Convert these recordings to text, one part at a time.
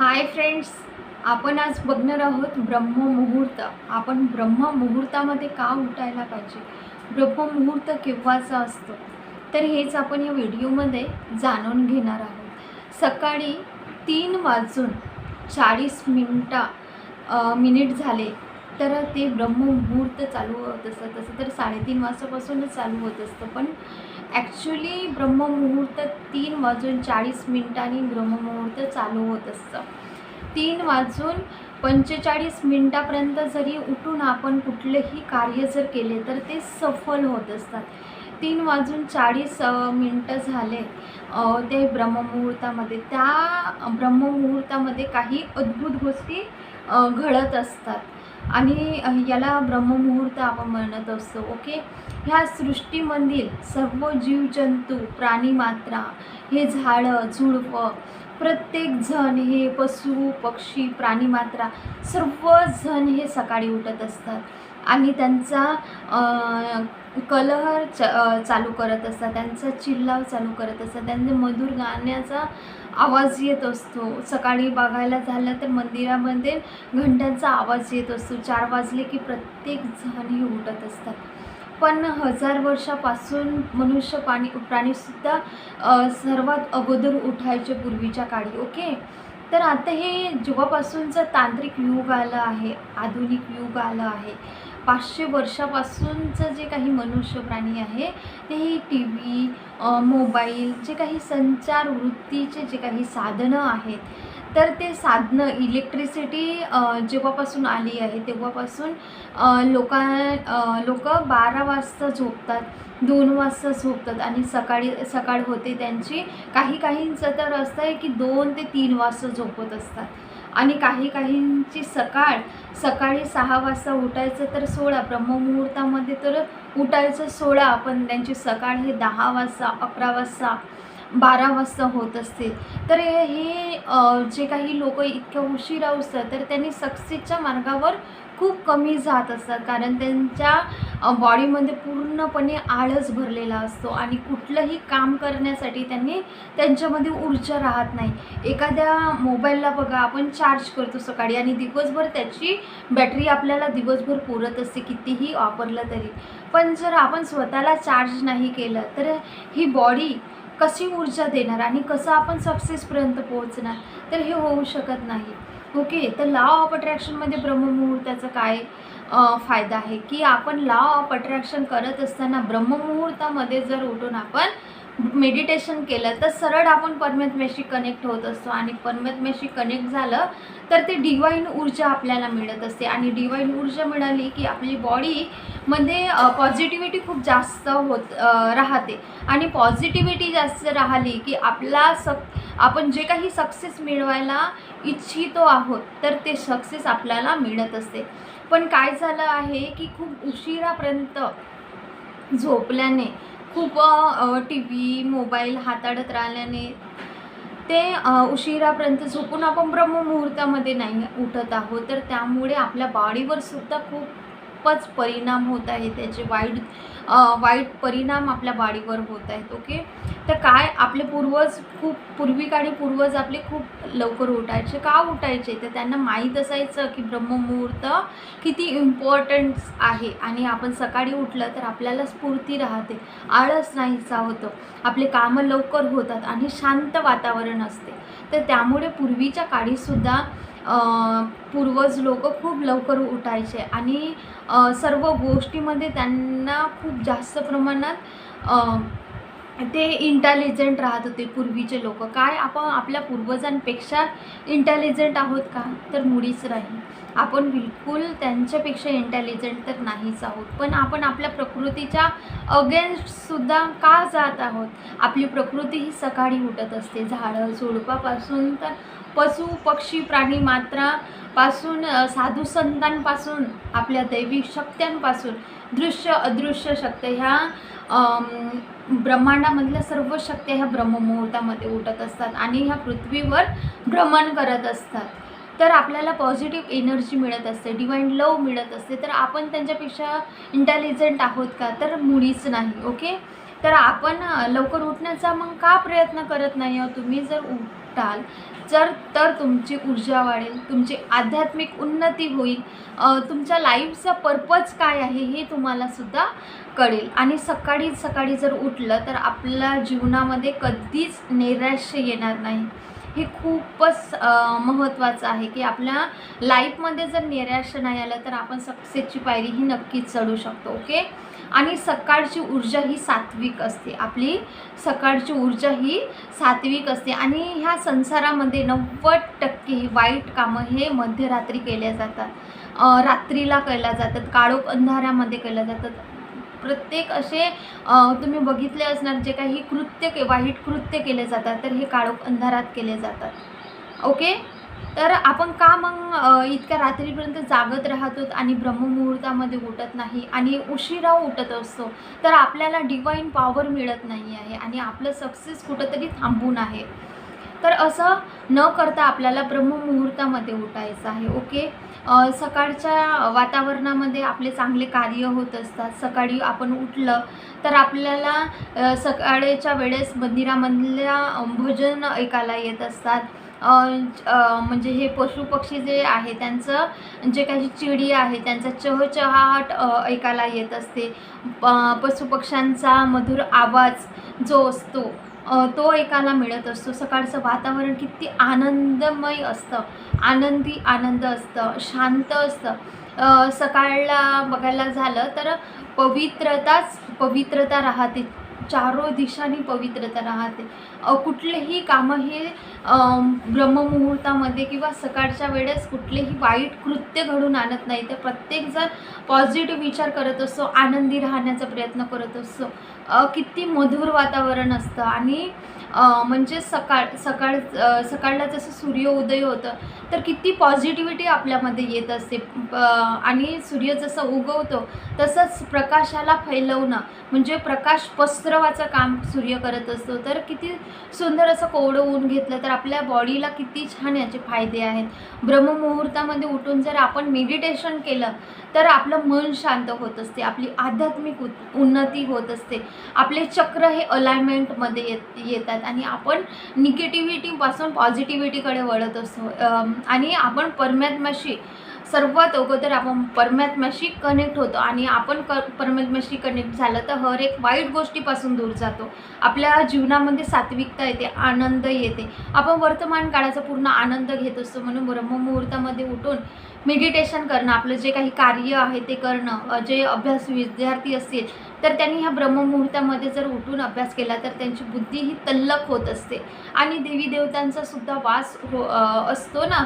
Hi friends आपण आज बघणार आहोत ब्रह्ममुहूर्त. आपण ब्रह्ममुहूर्तामध्ये का उठायला पाहिजे? ब्रह्ममुहूर्त केव्हाचा असतो? तर हेच आपण या व्हिडिओमध्ये जाणून घेणार आहोत. सकाळी तीन वाजून चाळीस मिनटा मिनिट झाले तर ते ब्रह्ममुहूर्त चालू होत असतं. तसं तर साडेतीन वाजतापासूनच चालू होत असतं पण ॲक्च्युली ब्रह्ममुहूर्त तीन वाजून चाळीस मिनिटांनी ब्रह्ममुहूर्त चालू होत असतं. तीन वाजून पंचेचाळीस मिनटापर्यंत जरी उठून आपण कुठलेही कार्य जर केले तर ते सफल होत असतात. तीन वाजून चाळीस मिनटं झाले ते ब्रह्ममुहूर्तामध्ये. त्या ब्रह्ममुहूर्तामध्ये काही अद्भुत गोष्टी घडत असतात. आणि याला ब्रह्ममुहूर्त आपण म्हणत असतो ओके? ह्या सृष्टीमधील सर्व जीवजंतू प्राणीमात्रा हे झाडं झुडपं प्रत्येकजण हे पशु पक्षी प्राणीमात्रा सर्वजण हे सकाळी उठत असतात. आणि त्यांचा कलहर च चालू करत असतात त्यांचा चिल्लाव चालू करत असतात त्यांचे मधुर गाण्याचा आवाज येत असतो. सकाळी बघायला झालं तर मंदिरामध्ये घंटांचा आवाज येत असतो. चार वाजले की प्रत्येक जण उठत असतात. पण हजार वर्षापासून मनुष्य पाणी प्राणीसुद्धा सर्वात अगोदर उठायचे पूर्वीच्या काळी ओके? तर आता हे जेव्हापासूनचं तांत्रिक युग आलं आहे आधुनिक युग आलं आहे पाचशे वर्षापासूनचं जे काही मनुष्य प्राणी आहे ते टी व्ही मोबाईल जे काही संचार वृत्तीचे जे काही साधनं आहेत तर ते साधनं इलेक्ट्रिसिटी जेव्हापासून आली आहे तेव्हापासून लोकां लोक बारा वाजता झोपतात दोन वाजता झोपतात आणि सकाळी सकाळ होते त्यांची. काही काहींचं तर असतं आहे की दोन ते तीन वाजता झोपत असतात. आणि काही काहींची सकाळ सकाळी सहा वाजता उठायचं तर सोळा ब्रह्ममुहूर्तामध्ये तर उठायचं सोळा पण त्यांची सकाळ हे दहा वाजता अकरा वाजता बारा वाजता होत असते. तर हे जे काही लोक इतक्या उशिरा उठतात तर त्यांनी सक्सेसच्या मार्गावर खूप कमी जात असतात. कारण त्यांच्या बॉडीमध्ये पूर्णपणे आळस भरलेला असतो आणि कुठलंही काम करण्यासाठी त्यांनी त्यांच्यामध्ये ऊर्जा राहत नाही. एखाद्या मोबाईलला बघा आपण चार्ज करतो सकाळी आणि दिवसभर त्याची बॅटरी आपल्याला दिवसभर पुरत असते कितीही वापरलं तरी. पण जर आपण स्वतःला चार्ज नाही केलं तर ही बॉडी कशी ऊर्जा देणार आणि कसं आपण सक्सेसपर्यंत पोहोचणार? तर हे होऊ शकत नाही. ओके तर लॉ ऑफ अट्रॅक्शनमध्ये ब्रह्ममुहूर्ताचा काय फायदा आहे? की आपण लॉ ऑफ अट्रॅक्शन करत असताना ब्रह्ममुहूर्तामध्ये जर उठून आपण मेडिटेशन केलं तर सरळ आपण परमात्म्याशी कनेक्ट होत असतो. आणि परमात्म्याशी कनेक्ट झालं तर ते डिवाईन ऊर्जा आपल्याला मिळत असते. आणि डिवाईन ऊर्जा मिळाली की आपली बॉडीमध्ये पॉझिटिव्हिटी खूप जास्त होत राहते. आणि पॉझिटिव्हिटी जास्त राहिली की आपला सक आपण जे काही सक्सेस मिळवायला इच्छितो आहोत तर ते सक्सेस आपल्याला मिळत असते. पण काय झालं आहे की खूप उशिरापर्यंत झोपल्याने खूप टी व्ही मोबाईल हाताळत राहिल्याने ते उशिरापर्यंत झोपून आपण ब्रह्ममुहूर्तामध्ये नाही उठत आहोत. तर त्यामुळे आपल्या बॉडीवर सुद्धा खूपच परिणाम होत आहे. त्याचे वाईट वाईट परिणाम आपल्या बॉडीवर होत आहेत ओके? तर काय आपले पूर्वज खूप पूर्वी काळी पूर्वज आपले खूप लवकर उठायचे? का उठायचे? तर त्यांना माहीत असायचं की ब्रह्ममुहूर्त किती इम्पॉर्टन्स आहे आणि आपण सकाळी उठलं तर आपल्याला स्फूर्ती राहते आळस नाहीसा होतं आपले कामं लवकर होतात आणि शांत वातावरण असते. तर त्यामुळे पूर्वीच्या काळीसुद्धा पूर्वज लोक खूप लवकर उठायचे आणि सर्व गोष्टीमध्ये त्यांना खूप जास्त प्रमाणात ते इंटेलिजंट राहत होते पूर्वीचे लोक. काय? आपण आपल्या पूर्वजांपेक्षा इंटेलिजंट आहोत का? तर मुळीच नाही. आपण बिलकुल त्यांच्यापेक्षा इंटेलिजंट तर नाहीच आहोत. पण आपण आपल्या प्रकृतीच्या अगेन्स्टसुद्धा का जात आहोत? आपली प्रकृती ही सकाळी उठत असते. झाडं झुडपापासून तर पशु पक्षी प्राणी मात्रापासून अ, साधू संतांपासून आपल्या दैविक शक्त्यांपासून दृश्य अदृश्य शक्ती ह्या ब्रह्मांडामधल्या सर्व शक्त्या ह्या ब्रह्ममुहूर्तामध्ये उठत असतात आणि ह्या पृथ्वीवर भ्रमण करत असतात. तर आपल्याला पॉझिटिव्ह एनर्जी मिळत असते डिवाईन लव मिळत असते. तर आपण त्यांच्यापेक्षा इंटेलिजंट आहोत का? तर मुळीच नाही ओके तर आपण लवकर उठण्याचा मग का प्रयत्न करत नाही आहोत तुम्ही? जर शकताल. जर तर तुमची ऊर्जा वाढेल तुमची आध्यात्मिक उन्नती होईल. तुमच्या लाईफचा पर्पज काय आहे हे तुम्हाला सुद्धा कळेल. आणि सकाळी सकाळी जर उठलं तर आपल्या जीवनामध्ये कधीच नैराश्य येणार नाही. हे खूपच महत्त्वाचं आहे की आपल्या लाईफमध्ये जर नैराश्य नाही आलं तर आपण सक्सेसची पायरी ही नक्कीच चढू शकतो ओके? आणि सकाळची ऊर्जा ही सात्विक असते. आपली सकाळची ऊर्जा ही सात्विक असते आणि ह्या संसारामध्ये नव्वद टक्के वाईट कामं हे मध्यरात्री केल्या जातात. रात्रीला केल्या जातात काळोख अंधारामध्ये केल्या जातात. प्रत्येक असे तुम्ही बघितले असणार जे काही कृत्य के वाईट कृत्य केले जातात तर हे काळोख अंधारात केले जातात. ओके? तर आपण का मग इतक्या रात्रीपर्यंत जागत राहतो आणि ब्रह्ममुहूर्तामध्ये उठत नाही आणि उशिरा उठत असतो? तर आपल्याला डिवाईन पॉवर मिळत नाही आहे आणि आपलं सक्सेस कुठंतरी थांबून आहे. तर असं न करता आपल्याला ब्रह्ममुहूर्तामध्ये उठायचं आहे ओके सकाळच्या वातावरणामध्ये आपले चांगले कार्य होत असतात. सकाळी आपण उठलं तर आपल्याला सकाळच्या वेळेस मंदिरामधल्या भजन ऐकायला येत असतात. म्हणजे हे पशुपक्षी जे आहे त्यांचं जे काही चिडी आहे त्यांचा चहचहाट ऐकायला येत असते. प- पशुपक्ष्यांचा मधुर आवाज जो असतो तो ऐकायला मिळत असतो. सकाळचं वातावरण किती आनंदमय असतं. आनंदी आनंद असतं. शांत असतं. सकाळला बघायला झालं तर पवित्रताच पवित्रता राहते. चारो दिशांनी पवित्रता राहते. कुठलेही कामं हे ब्रह्ममुहूर्तामध्ये किंवा सकाळच्या वेळेस कुठलेही वाईट कृत्य घडून आणत नाही. तर प्रत्येकजण पॉझिटिव्ह विचार करत असतो. आनंदी राहण्याचा प्रयत्न करत असतो. किती मधुर वातावरण असतं आणि म्हणजे सकाळ सकाळ सकाळला जसं सूर्योदय होतं तर किती पॉझिटिव्हिटी आपल्यामध्ये येत असते. आणि सूर्य जसं उगवतो तसंच प्रकाशाला फैलवणं म्हणजे प्रकाश पसरवाचं काम सूर्य करत असतो. तर किती सुंदर असं कोवडं ऊन घेतलं तर आपल्या बॉडीला किती छान याचे फायदे आहेत. ब्रह्ममुहूर्तामध्ये उठून जर आपण मेडिटेशन केलं तर आपलं मन शांत होत असते आपली आध्यात्मिक उत उन्नती होत असते. आपले चक्र हे अलाइनमेंटमध्ये येत येतात. आणि आपण निगेटिव्हिटीपासून पॉझिटिव्हिटीकडे वळत असतो. आणि आपण परमात्माशी सर्वात अगोदर आपण परमात्म्याशी कनेक्ट होतो आणि आपण क परमात्म्याशी कनेक्ट झालं तर हर एक वाईट गोष्टीपासून दूर जातो. आपल्या जीवनामध्ये सात्विकता येते आनंद येते. आपण वर्तमान काळाचा पूर्ण आनंद घेत असतो. म्हणून ब्रह्ममुहूर्तामध्ये उठून मेडिटेशन करणं आपलं जे काही कार्य आहे ते करणं जे अभ्यास विद्यार्थी असतील तर त्यांनी ह्या ब्रह्ममुहूर्तामध्ये जर उठून अभ्यास केला तर त्यांची बुद्धी ही तल्लक होत असते. आणि देवी देवतांचा सुद्धा वास हो असतो ना?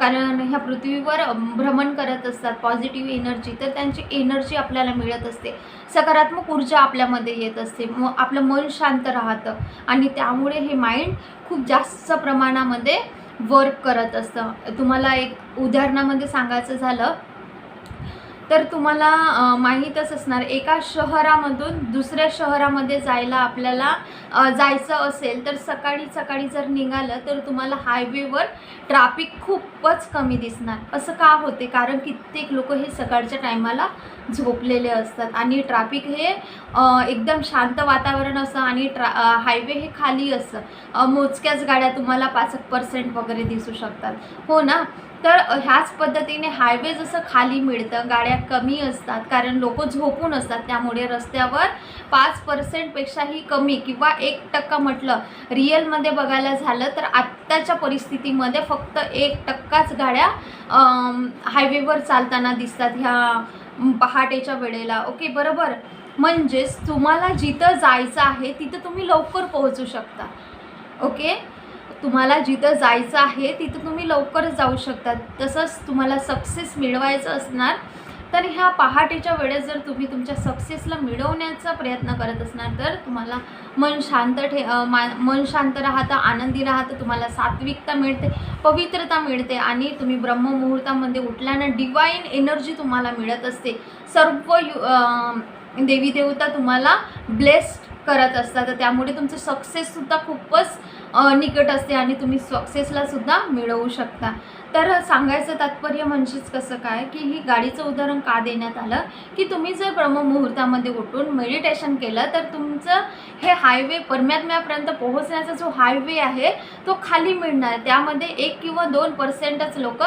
कारण ह्या पृथ्वीवर भ्रमण करत असतात पॉझिटिव्ह एनर्जी तर त्यांची एनर्जी आपल्याला मिळत असते. सकारात्मक ऊर्जा आपल्यामध्ये येत असते. म आपलं मन शांत राहतं आणि त्यामुळे हे माइंड खूप जास्त प्रमाणामध्ये वर्क करत असतं. तुम्हाला एक उदाहरणामध्ये सांगायचं झालं तर तुम्हाला माहीतच असणार एका शहरामधून दुसऱ्या शहरामध्ये जायला आपल्याला जायचं असेल तर सकाळी सकाळी जर निघालं तर तुम्हाला हायवेवर ट्रॅफिक खूपच कमी दिसणार. असं का होते? कारण कित्येक लोक हे सकाळच्या टायमाला झोपलेले असतात. आणि ट्रॅफिक हे एकदम शांत वातावरण असतं आणि ट्रा हायवे हे खाली असतं मोजक्याच गाड्या तुम्हाला पाच पर्सेंट वगैरे दिसू शकतात. हो ना? तर ह्याच पद्धतीने हायवे जसं खाली मिळतं गाड्या कमी असतात कारण लोक झोपून असतात त्यामुळे रस्त्यावर पाच पर्सेंटपेक्षाही कमी किंवा एक टक्का म्हटलं रिअलमध्ये बघायला झालं तर आत्ताच्या परिस्थितीमध्ये फक्त एक टक्काच गाड्या हायवेवर चालताना दिसतात. ह्या पहाटेच्या वेळेला. ओके बरोबर? म्हणजेच तुम्हाला जिथं जायचं आहे तिथं तुम्ही लवकर पोहोचू शकता. ओके? तुम्हाला जिथं जायचं आहे तिथं तुम्ही लवकर जाऊ शकता. तसंच तुम्हाला सक्सेस मिळवायचं असणार. तर ह्या पहाटेच्या वेळेस जर तुम्ही तुमच्या सक्सेसला मिळवण्याचा प्रयत्न करत असणार तर तुम्हाला मन शांत ठे मा मन शांत राहतं आनंदी राहतं तुम्हाला सात्विकता मिळते पवित्रता मिळते आणि तुम्ही ब्रह्ममुहूर्तामध्ये उठल्यानं डिवाईन एनर्जी तुम्हाला मिळत असते. सर्व यु देवी देवता तुम्हाला ब्लेस्ड करत असतात तर त्यामुळे तुमचं सक्सेससुद्धा खूपच निकट असते आणि तुम्ही सक्सेसलासुद्धा मिळवू शकता. तर सांगायचं तात्पर्य म्हणजेच कसं काय की ही गाडीचं उदाहरण का देण्यात आलं? की तुम्ही जर ब्रह्ममुहूर्तामध्ये उठून मेडिटेशन केलं तर तुमचं हे हायवे परमात्म्यापर्यंत पोहोचण्याचा जो हायवे आहे तो खाली मिळणार. त्यामध्ये एक किंवा दोन पर्सेंटच लोक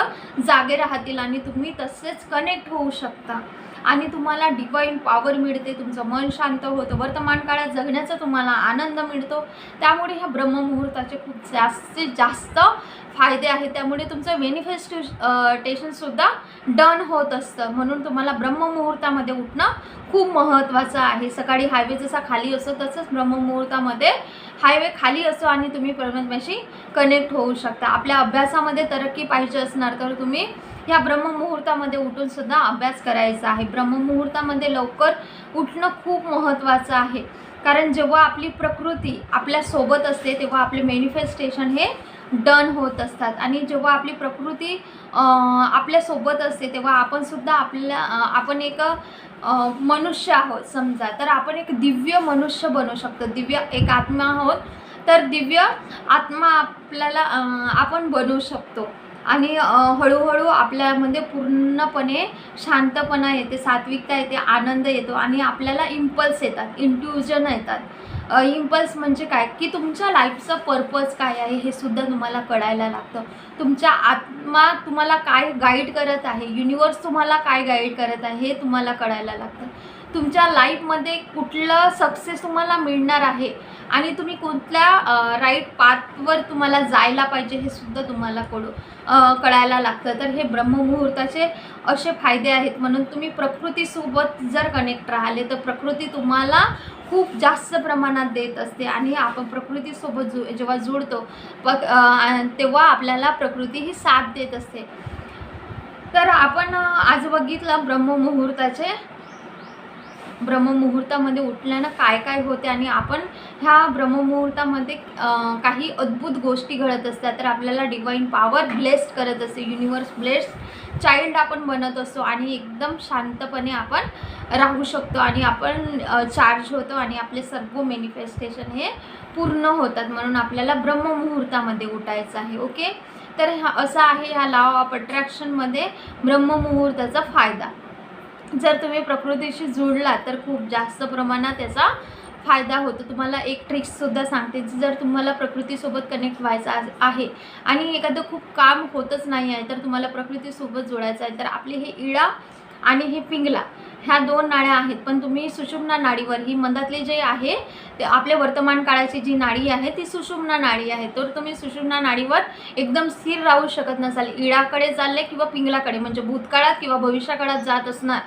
जागे राहतील आणि तुम्ही तसेच कनेक्ट होऊ शकता. आणि तुम्हाला डिवाईन पॉवर मिळते तुमचं मन शांत होतं वर्तमान काळात जगण्याचा तुम्हाला आनंद मिळतो. त्यामुळे ह्या ब्रह्ममुहूर्ताचे खूप जास्तीत जास्त फायदे आहेत. त्यामुळे तुमचं मॅनिफेस्टेशनसुद्धा डन होत असतं. म्हणून तुम्हाला ब्रह्ममुहूर्तामध्ये उठणं खूप महत्त्वाचं आहे. सकाळी हायवे जसा खाली असतो तसंच ब्रह्ममुहूर्तामध्ये हायवे खाली असतो आणि तुम्ही परमात्म्याशी कनेक्ट होऊ शकता. आपल्या अभ्यासामध्ये तरक्की पाहिजे असणार तर तुम्ही ह्या ब्रह्ममुहूर्तामध्ये उठून सुद्धा अभ्यास करायचा आहे. ब्रह्ममुहूर्तामध्ये लवकर उठणं खूप महत्त्वाचं आहे. कारण जेव्हा आपली प्रकृती आपल्यासोबत असते तेव्हा आपले मॅनिफेस्टेशन हे डन होत असतात. आणि जेव्हा आपली प्रकृती आपल्यासोबत असते तेव्हा आपण सुद्धा आपल्या आपण एक मनुष्य आहोत समजा. तर आपण एक दिव्य मनुष्य बनू शकतो. दिव्य एक आत्मा आहोत तर दिव्य आत्मा आपल्याला आपण बनवू शकतो. आणि हळूहळू आपल्यामध्ये पूर्णपणे शांतपणा येते सात्विकता येते आनंद येतो आणि आपल्याला इम्पल्स येतात इंट्युजन येतात. इम्पल्स म्हणजे काय? की तुमच्या लाईफचं पर्पज काय आहे हे सुद्धा तुम्हाला कळायला लागतं. तुमच्या आत्मा तुम्हाला काय गाईड करत आहे युनिवर्स तुम्हाला काय गाईड करत आहे हे तुम्हाला कळायला लागतं. तुमच्या लाईफमध्ये कुठलं सक्सेस तुम्हाला मिळणार आहे आणि तुम्ही कुठल्या राईट पाथवर तुम्हाला जायला पाहिजे हे सुद्धा तुम्हाला कळू कळायला लागतं. तर हे ब्रह्ममुहूर्ताचे असे फायदे आहेत. म्हणून तुम्ही प्रकृतीसोबत जर कनेक्ट राहिले तर प्रकृती तुम्हाला खूप जास्त प्रमाणात देत असते. आणि आपण प्रकृतीसोबत जु जेव्हा जुळतो पक तेव्हा आपल्याला प्रकृती ही साथ देत असते. तर आपण आज बघितलं ब्रह्ममुहूर्ताचे ब्रह्ममुहूर्तामध्ये उठल्यानं काय काय होते आणि आपण ह्या ब्रह्ममुहूर्तामध्ये काही अद्भुत गोष्टी घडत असतात. तर आपल्याला डिवाईन पॉवर ब्लेस्ड करत असते. युनिवर्स ब्लेस्ड चाइल्ड आपण बनत असतो आणि एकदम शांतपणे आपण राहू शकतो आणि आपण चार्ज होतो आणि आपले सर्व मॅनिफेस्टेशन हे पूर्ण होतात. म्हणून आपल्याला ब्रह्ममुहूर्तामध्ये उठायचं आहे. ओके तर हा असा आहे ह्या लॉ ऑफ अट्रॅक्शनमध्ये ब्रह्ममुहूर्ताचा फायदा. जर तुम्ही प्रकृतीशी जुळला तर खूप जास्त प्रमाणात त्याचा फायदा होतो. तुम्हाला एक ट्रिक्ससुद्धा सांगते जर तुम्हाला प्रकृतीसोबत कनेक्ट व्हायचं आहे आणि एखादं खूप काम होतच नाही आहे तर तुम्हाला प्रकृतीसोबत जुळायचं आहे तर आपले हे इळा आणि हे पिंगला ह्या दोन नाड्या आहेत. पण तुम्ही सुषुम्ना नाडीवर ही मंदातले जे आहे ते आपल्या वर्तमान काळाची जी नाडी आहे ती सुषुम्ना नाडी आहे. तर तुम्ही सुषुम्ना नाडीवर एकदम स्थिर राहू शकत नसाल. इळाकडे चालले किंवा पिंगलाकडे म्हणजे भूतकाळात किंवा भविष्यकाळात जात असणार.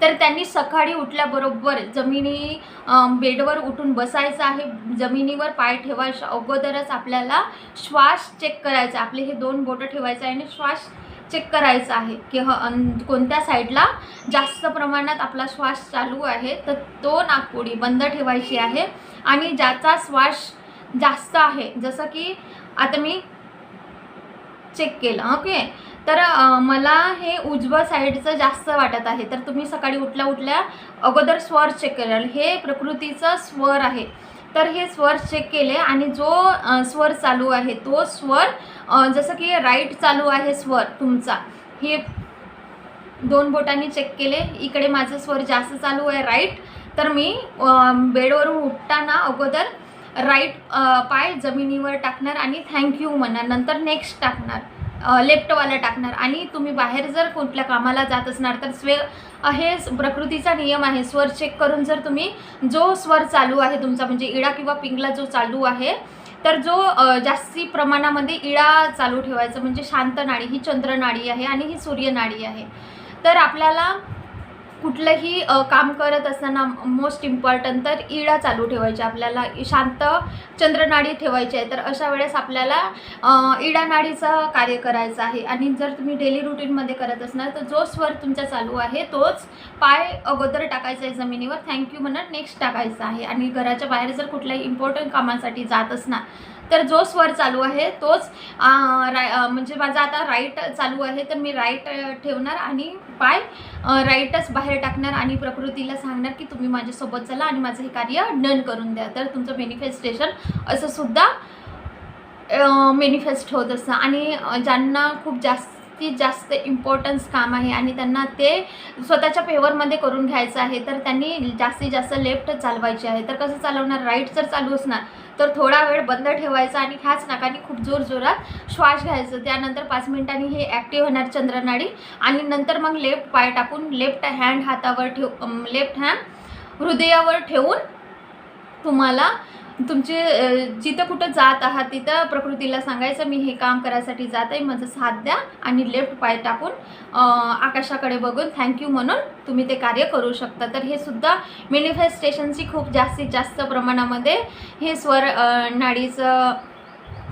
तर त्यांनी सकाळी उठल्याबरोबर जमिनी बेडवर उठून बसायचं आहे. जमिनीवर पाय ठेवायच्या अगोदरच आपल्याला श्वास चेक करायचा आपले हे दोन बोटं ठेवायचं आहे आणि श्वास चेक करायचा आहे की ह अन कोणत्या साईडला जास्त प्रमाणात आपला श्वास चालू आहे. तर तो नागपुडी बंद ठेवायची आहे. आणि ज्याचा श्वास जास्त आहे जसं की आता मी चेक केलं. ओके तर मला हे उजव्या साईडचं जास्त वाटत आहे. तर तुम्ही सकाळी उठल्या उठल्या अगोदर स्वर चेक कराल हे प्रकृतीचं स्वर आहे. तर हे स्वर चेक केले आणि जो स्वर चालू आहे तो स्वर जसं की राईट चालू आहे स्वर तुमचा. हे दोन बोटांनी चेक केले. इकडे माझं स्वर जास्त चालू आहे राईट तर मी बेडवरून उठताना अगोदर राईट पाय जमिनीवर टाकणार आणि थँक्यू म्हणणार. नंतर नेक्स्ट टाकणार. लेफ्टवाला टाकणार. आणि तुम्ही बाहेर जर कुठल्या कामाला जात असणार तर स्वे हे प्रकृतीचा नियम आहे. स्वर चेक करून जर तुम्ही जो स्वर चालू आहे तुमचा म्हणजे इडा किंवा पिंगला जो चालू आहे तर जो जास्ती प्रमाणामध्ये इळा चालू ठेवायचा. म्हणजे शांत नाडी ही चंद्रनाडी आहे आणि ही सूर्यनाडी आहे. तर आपल्याला कुठलंही काम करत असताना मोस्ट इम्पॉर्टंट तर इळा चालू ठेवायची आपल्याला शांत चंद्रनाडी ठेवायची आहे. तर अशा वेळेस आपल्याला इडा नाडीचं कार्य करायचं आहे. आणि जर तुम्ही डेली रुटीनमध्ये करत असणार तर जो स्वर तुमचा चालू आहे तोच पाय अगोदर टाकायचा आहे जमिनीवर. थँक्यू म्हणत नेक्स्ट टाकायचा आहे. आणि घराच्या बाहेर जर कुठल्याही इम्पॉर्टंट कामासाठी जात असणार तर जो स्वर चालू आहे तोच राय म्हणजे माझा आता राईट चालू आहे तर मी राईट ठेवणार आणि पाय राईटच बाहेर टाकणार आणि प्रकृतीला सांगणार की तुम्ही माझ्यासोबत चला आणि माझं हे कार्य डन करून द्या. तर तुमचं मेनिफेस्टेशन असं सुद्धा मेनिफेस्ट होत असतं. आणि ज्यांना खूप जास्तीत जास्त इम्पॉर्टन्स काम आहे आणि त्यांना ते स्वतःच्या फेवरमध्ये करून घ्यायचं आहे तर त्यांनी जास्तीत जास्त लेफ्ट चालवायचे आहे. तर कसं चालवणार? राईट जर चालू असणार तर थोडा वेळ बंद ठेवायचा आणि ह्याच नाकाने खूप जोर जोरात श्वास घ्यायचं. त्यानंतर पाच मिनिटांनी हे ॲक्टिव्ह होणार चंद्रनाडी. आणि नंतर मग लेफ्ट पाय टाकून लेफ्ट हँड हातावर ठेव लेफ्ट हँड हृदयावर ठेवून तुम्हाला तुमचे जिथं कुठं जात आहात तिथं प्रकृतीला सांगायचं मी हे काम करायसाठी जात आहे माझं साथ द्या आणि लेफ्ट पाय टाकून आकाशाकडे बघून थँक्यू म्हणून तुम्ही ते कार्य करू शकता. तर हे सुद्धा मॅनिफेस्टेशनची खूप जास्तीत जास्त प्रमाणामध्ये हे स्वर नाडीचं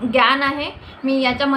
ज्ञान आहे. मी याच्यामध्ये